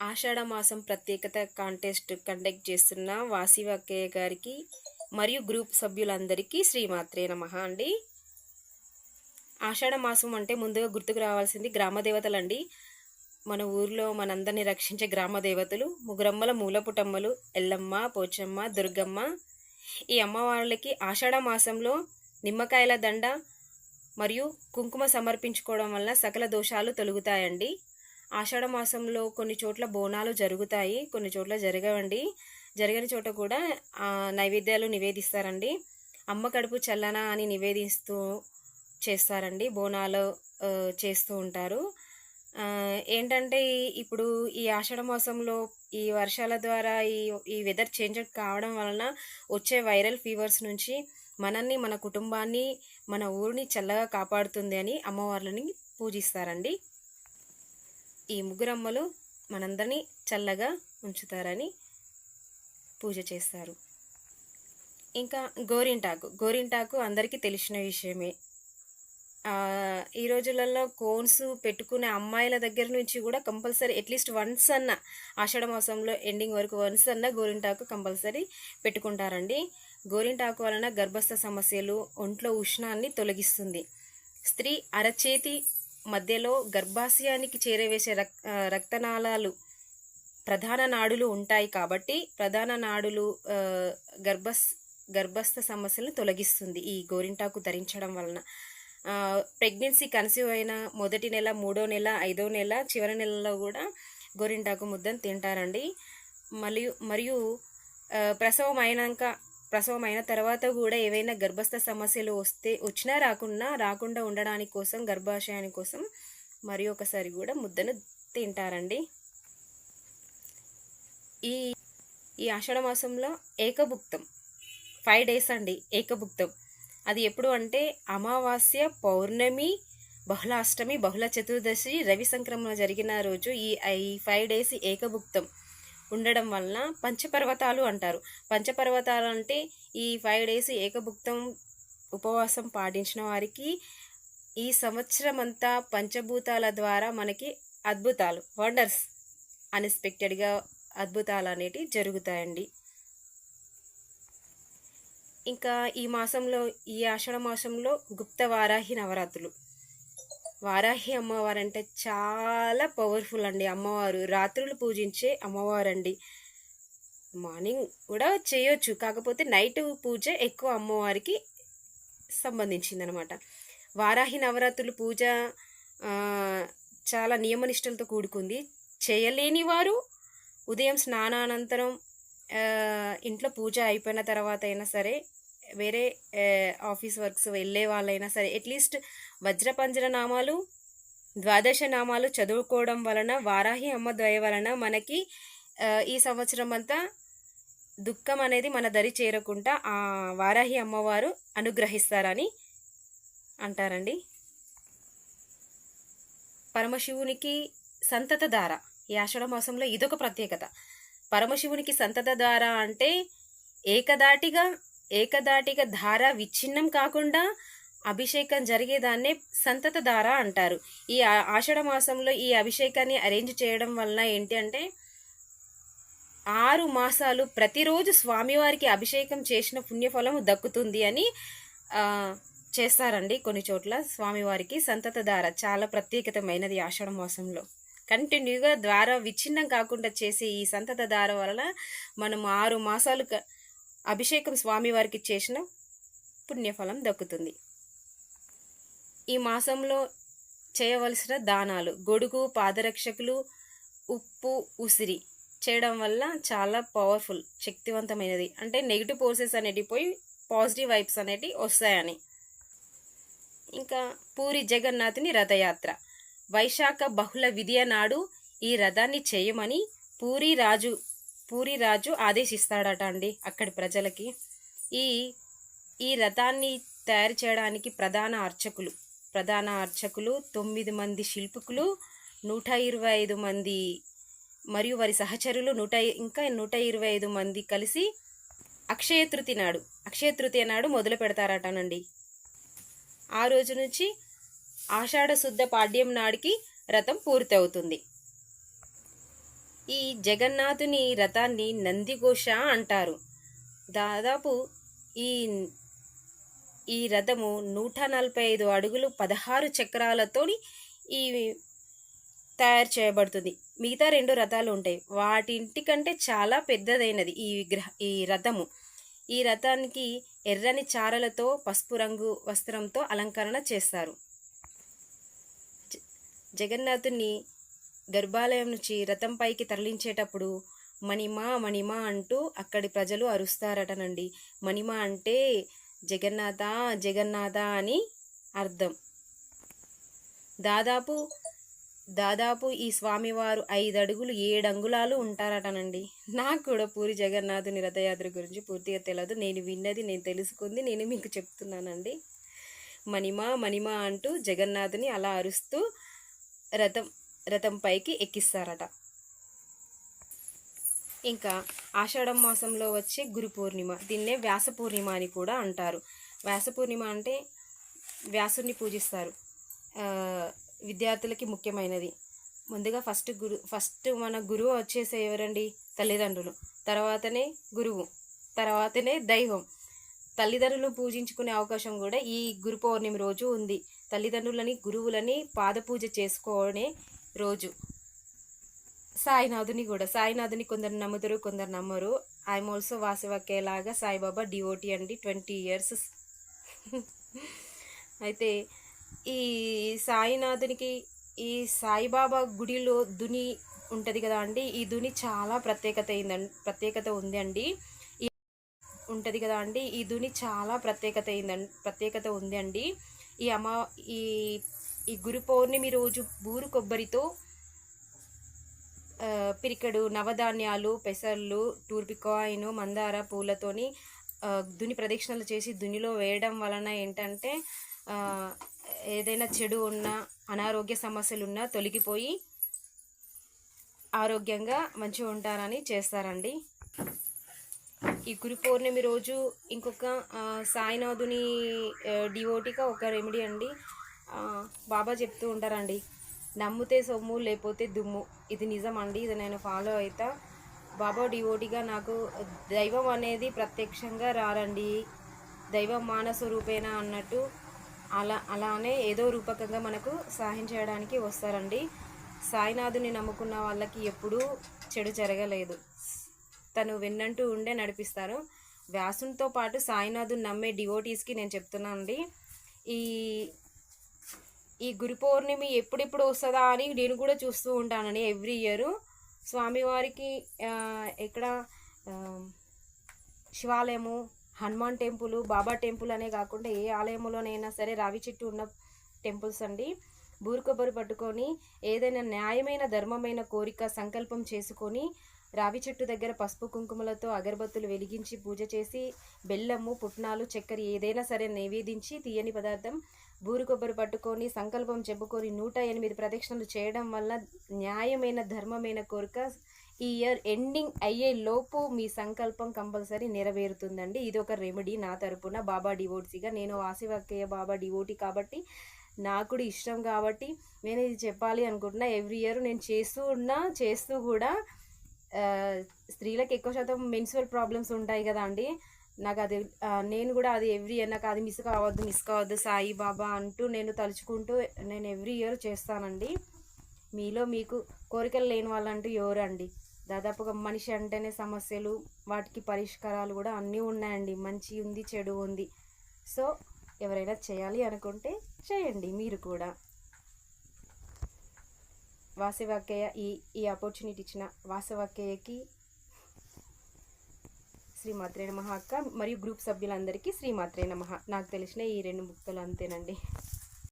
ఆషాఢ మాసం ప్రత్యేకత contest conduct చేస్తున్న వాసివక్కయ్య గారికి మరియు గ్రూప్ సభ్యులందరికీ శ్రీమాత్రే నమ అండి. ఆషాఢ మాసం అంటే ముందుగా గుర్తుకు రావాల్సింది గ్రామ దేవతలండి. మన ఊర్లో మనందరినీ రక్షించే గ్రామ దేవతలు మూలపుటమ్మలు ఎల్లమ్మ పోచమ్మ దుర్గమ్మ. ఈ అమ్మవార్లకి ఆషాఢ మాసంలో నిమ్మకాయల దండ మరియు కుంకుమ సమర్పించుకోవడం వల్ల సకల దోషాలు తొలుగుతాయండి. ఆషాఢ మాసంలో కొన్ని చోట్ల బోనాలు జరుగుతాయి కొన్ని చోట్ల జరగవండి. జరగని చోట కూడా నైవేద్యాలు నివేదిస్తారండి. అమ్మ కడుపు చల్లన అని నివేదిస్తూ చేస్తారండి బోనాలు చేస్తూ ఉంటారు. ఏంటంటే ఇప్పుడు ఈ ఆషాఢ మాసంలో ఈ వర్షాల ద్వారా ఈ ఈ వెదర్ చేంజ్ కావడం వలన వచ్చే వైరల్ ఫీవర్స్ నుంచి మనల్ని మన కుటుంబాన్ని మన ఊరిని చల్లగా కాపాడుతుంది అని అమ్మవార్లని పూజిస్తారండి. ఈ ముగ్గురమ్మలు మనందరినీ చల్లగా ఉంచుతారని పూజ చేస్తారు. ఇంకా గోరింటాకు. గోరింటాకు అందరికీ తెలిసిన విషయమే. ఈ రోజులలో కోన్స్ పెట్టుకునే అమ్మాయిల దగ్గర నుంచి కూడా కంపల్సరీ అట్లీస్ట్ వన్స్ అన్న ఆషాఢ మాసంలో ఎండింగ్ వరకు వన్స్ అన్న గోరింటాకు కంపల్సరీ పెట్టుకుంటారండి. గోరింటాకు వలన గర్భస్థ సమస్యలు ఒంట్లో ఉష్ణాన్ని తొలగిస్తుంది. స్త్రీ అరచేతి మధ్యలో గర్భాశయానికి చేరవేసే రక్ రక్తనాళాలు ప్రధాన నాడులు ఉంటాయి కాబట్టి ప్రధాన నాడులు గర్భస్ గర్భస్థ సమస్యలను తొలగిస్తుంది ఈ గోరింటాకు ధరించడం వలన. ప్రెగ్నెన్సీ కన్సీవ్ అయిన మొదటి నెల మూడో నెల ఐదో నెల చివరి నెలలో కూడా గోరింటాకు ముద్దను తింటారండి. మరియు మరియు ప్రసవం అయినాక ప్రసవం అయిన తర్వాత కూడా ఏవైనా గర్భస్థ సమస్యలు వస్తే వచ్చినా రాకున్నా రాకుండా ఉండడానికి కోసం గర్భాశయాని కోసం మరి ఒకసారి కూడా ముద్దను తింటారండి. ఈ ఈ ఆషాఢ మాసంలో ఏకభుక్తం. ఫైవ్ డేస్ అండి ఏకభుక్తం. అది ఎప్పుడు అంటే అమావాస్య పౌర్ణమి బహుళ అష్టమి బహుళ చతుర్దశి రవి సంక్రమణ జరిగిన రోజు ఈ ఈ ఫైవ్ డేస్ ఏకభుక్తం. ఉండడం వలన పంచపర్వతాలు అంటారు. పంచపర్వతాలు అంటే ఈ ఫైవ్ డేస్ ఏకభుక్తం ఉపవాసం పాటించిన వారికి ఈ సంవత్సరం అంతా పంచభూతాల ద్వారా మనకి అద్భుతాలు వండర్స్ అన్ఎక్స్పెక్టెడ్గా అద్భుతాలు అనేటివి జరుగుతాయండి. ఇంకా ఈ మాసంలో ఈ ఆషాఢ మాసంలో గుప్త వారాహి నవరాత్రులు. వారాహి అమ్మవారు అంటే చాలా పవర్ఫుల్ అండి అమ్మవారు. రాత్రులు పూజించే అమ్మవారు అండి మార్నింగ్ కూడా చేయొచ్చు. కాకపోతే నైట్ పూజ ఎక్కువ అమ్మవారికి సంబంధించిందనమాట. వారాహి నవరాత్రులు పూజ చాలా నియమనిష్టలతో కూడుకుంది. చేయలేని వారు ఉదయం స్నానానంతరం ఇంట్లో పూజ అయిపోయిన తర్వాత అయినా సరే వేరే ఆఫీస్ వర్క్స్ వెళ్ళే వాళ్ళైనా సరే అట్లీస్ట్ వజ్రపంజర నామాలు ద్వాదశ నామాలు చదువుకోవడం వలన వారాహి అమ్మ దయ వలన మనకి ఈ సంవత్సరం అంతా దుఃఖం అనేది మన దరి చేరకుండా ఆ వారాహి అమ్మవారు అనుగ్రహిస్తారని అంటారండి. పరమశివునికి సంతత ధార ఈ ఆషాఢ మాసంలో ఇదొక ప్రత్యేకత. పరమశివునికి సంతత ధార అంటే ఏకదాటిగా ఏకదాటిగా ధార విచ్ఛిన్నం కాకుండా అభిషేకం జరిగేదాన్నే సంతత ధార అంటారు. ఈ ఆషాఢ మాసంలో ఈ అభిషేకాన్ని అరేంజ్ చేయడం వలన ఏంటి అంటే ఆరు మాసాలు ప్రతిరోజు స్వామివారికి అభిషేకం చేసిన పుణ్యఫలము దక్కుతుంది అని చేస్తారండి కొన్ని చోట్ల స్వామివారికి సంతత ధార చాలా ప్రత్యేకతమైనది ఆషాఢ మాసంలో. కంటిన్యూగా ద్వారా విచ్ఛిన్నం కాకుండా చేసే ఈ సంతత ధార వలన మనం ఆరు మాసాలు అభిషేకం స్వామివారికి చేసిన పుణ్యఫలం దక్కుతుంది. ఈ మాసంలో చేయవలసిన దానాలు గొడుగు పాదరక్షకులు ఉప్పు ఉసిరి చేయడం వల్ల చాలా పవర్ఫుల్ శక్తివంతమైనది. అంటే నెగిటివ్ ఫోర్సెస్ అనేటివి పోయి పాజిటివ్ వైబ్స్ అనేటివి వస్తాయని. ఇంకా పూరి జగన్నాథుని రథయాత్ర. వైశాఖ బహుళ విధియ నాడు ఈ రథాన్ని చేయమని పూరి రాజు పూరి రాజు ఆదేశిస్తాడట అండి అక్కడి ప్రజలకి. ఈ ఈ రథాన్ని తయారు చేయడానికి ప్రధాన అర్చకులు ప్రధాన అర్చకులు తొమ్మిది మంది శిల్పకులు నూట ఇరవై ఐదు మంది మరియు వారి సహచరులు నూట ఇంకా నూట ఇరవై ఐదు మంది కలిసి అక్షయ తృతి నాడు అక్షయ తృతీయ నాడు మొదలు పెడతారటనండి. ఆ రోజు నుంచి ఆషాఢ శుద్ధ పాడ్యం నాడికి రథం పూర్తి అవుతుంది ఈ జగన్నాథుని రథాన్ని నందిఘోష అంటారు. దాదాపు ఈ ఈ రథము నూట నలభై ఐదు అడుగులు పదహారు చక్రాలతోని ఈ తయారు చేయబడుతుంది. మిగతా రెండు రథాలు ఉంటాయి. వాటింటి కంటే చాలా పెద్దదైనది ఈ విగ్రహ ఈ రథము. ఈ రథానికి ఎర్రని చారలతో పసుపు రంగు వస్త్రంతో అలంకరణ చేస్తారు. జగన్నాథుని గర్భాలయం నుంచి రథం పైకి తరలించేటప్పుడు మణిమా మణిమా అంటూ అక్కడి ప్రజలు అరుస్తారటనండి. మణిమ అంటే జగన్నాథ జగన్నాథ అని అర్థం. దాదాపు దాదాపు ఈ స్వామివారు ఐదు అడుగులు ఏడు అంగుళాలు ఉంటారటనండి. నాకు కూడా పూరి జగన్నాథుని రథయాత్ర గురించి పూర్తిగా తెలియదు నేను విన్నది నేను తెలుసుకుంది నేను మీకు చెప్తున్నానండి. మణిమా మణిమా అంటూ జగన్నాథుని అలా అరుస్తూ రథం రథం పైకి ఎక్కిస్తారట. ఇంకా ఆషాఢం మాసంలో వచ్చే గురు పూర్ణిమ. దీన్నే వ్యాస పూర్ణిమ అని కూడా అంటారు. వ్యాస పూర్ణిమ అంటే వ్యాసుని పూజిస్తారు. విద్యార్థులకి ముఖ్యమైనది. ముందుగా ఫస్ట్ గురు ఫస్ట్ మన గురువు వచ్చేసే ఎవరండి? తల్లిదండ్రులు. తర్వాతనే గురువు. తర్వాతనే దైవం. తల్లిదండ్రులు పూజించుకునే అవకాశం కూడా ఈ గురు పౌర్ణమి రోజు ఉంది. తల్లిదండ్రులని గురువులని పాదపూజ చేసుకునే రోజు. సాయినాథుని కూడా. సాయినాథుని కొందరు నమ్ముతారు కొందరు నమ్మరు. ఐఎమ్ ఆల్సో వాసవకేలాగా సాయిబాబా డివోటీ అండి. Twenty years. అయితే ఈ సాయినాథునికి ఈ సాయిబాబా గుడిలో దుని ఉంటుంది కదా అండి? ఈ దుని చాలా ప్రత్యేకత అయిందండి ప్రత్యేకత ఉంది అండి. ఉంటుంది కదా అండి? ఈ దుని చాలా ప్రత్యేకత అయిందండి ప్రత్యేకత ఉంది అండి. ఈ అమా ఈ ఈ గురు పౌర్ణమి రోజు బూరు కొబ్బరితో పిరికెడు నవధాన్యాలు పెసర్లు టూర్పికాయిన్ మందార పూలతోని దుని ప్రదక్షిణలు చేసి దునిలో వేయడం వలన ఏంటంటే ఏదైనా చెడు ఉన్నా అనారోగ్య సమస్యలు ఉన్నా తొలగిపోయి ఆరోగ్యంగా మంచిగా ఉంటారని చేస్తారండి. ఈ గురు పౌర్ణమి రోజు ఇంకొక సాయినాథుని డివోటిగా ఒక రెమెడీ అండి. బాబా చెప్తూ ఉంటారండి. నమ్మితే సొమ్ము లేకపోతే దుమ్ము. ఇది నిజం అండి ఇది నేను ఫాలో అవుతా బాబా డివోటిగా నాకు దైవం అనేది ప్రత్యక్షంగా రారండి. దైవం మానస రూపేనా అన్నట్టు అలా అలానే ఏదో రూపకంగా మనకు సహాయం చేయడానికి వస్తారండి. సాయినాథుని నమ్ముకున్న వాళ్ళకి ఎప్పుడూ చెడు జరగలేదు. తను వెన్నంటూ ఉండే నడిపిస్తారు. వ్యాసునితో పాటు సాయినాథుని నమ్మే డివోటీస్కి నేను చెప్తున్నాను అండి ఈ ఈ గురు పౌర్ణమి ఎప్పుడెప్పుడు వస్తుందా అని నేను కూడా చూస్తూ ఉంటానండి ఎవ్రీ ఇయర్. స్వామివారికి ఇక్కడ శివాలయము హనుమాన్ టెంపుల్ బాబా టెంపుల్ అనే కాకుండా ఏ ఆలయంలోనైనా సరే రావి చెట్టు ఉన్న టెంపుల్స్ అండి. బూరు కొబ్బరి పట్టుకొని ఏదైనా న్యాయమైన ధర్మమైన కోరిక సంకల్పం చేసుకొని రావి చెట్టు దగ్గర పసుపు కుంకుమలతో అగరబత్తులు వెలిగించి పూజ చేసి బెల్లము పుట్నాలు చక్కెర ఏదైనా సరే నైవేదించి తీయని పదార్థం బూరి కొబ్బరి పట్టుకొని సంకల్పం చెప్పుకొని నూట ఎనిమిది ప్రదక్షిణలు చేయడం వల్ల న్యాయమైన ధర్మమైన కోరిక ఈ ఇయర్ ఎండింగ్ అయ్యే లోపు మీ సంకల్పం కంపల్సరీ నెరవేరుతుందండి. ఇది ఒక రెమెడీ నా తరపున. బాబా డివోట్సీగా నేను వాసివక్కయ్య బాబా డివోటీ కాబట్టి నాకు కూడా ఇష్టం కాబట్టి నేను ఇది చెప్పాలి అనుకుంటున్నా. ఎవ్రీ ఇయర్ నేను చేస్తూ ఉన్నా చేస్తూ కూడా స్త్రీలకు ఎక్కువ శాతం మెన్సువల్ ప్రాబ్లమ్స్ ఉంటాయి కదా అండి. నాకు అది నేను కూడా అది ఎవ్రీ ఇయర్ నాకు అది మిస్ కావద్దు మిస్ కావద్దు సాయి బాబా అంటూ నేను తలుచుకుంటూ నేను ఎవ్రీ ఇయర్ చేస్తానండి. మీలో మీకు కోరికలు లేని వాళ్ళంటూ ఎవరు అండి దాదాపుగా మనిషి అంటేనే సమస్యలు వాటికి పరిష్కారాలు కూడా అన్నీ ఉన్నాయండి. మంచి ఉంది చెడు ఉంది. సో ఎవరైనా చేయాలి అనుకుంటే చేయండి మీరు కూడా. వాసవక్కయ్య ఈ ఈ ఆపర్చునిటీ ఇచ్చిన వాసవక్కయ్యకి శ్రీమాత్రే నమ అక్క. మరియు గ్రూప్ సభ్యులందరికీ శ్రీమాత్రే నమ. నాకు తెలిసిన ఈ రెండు ముక్తలు అంతేనండి.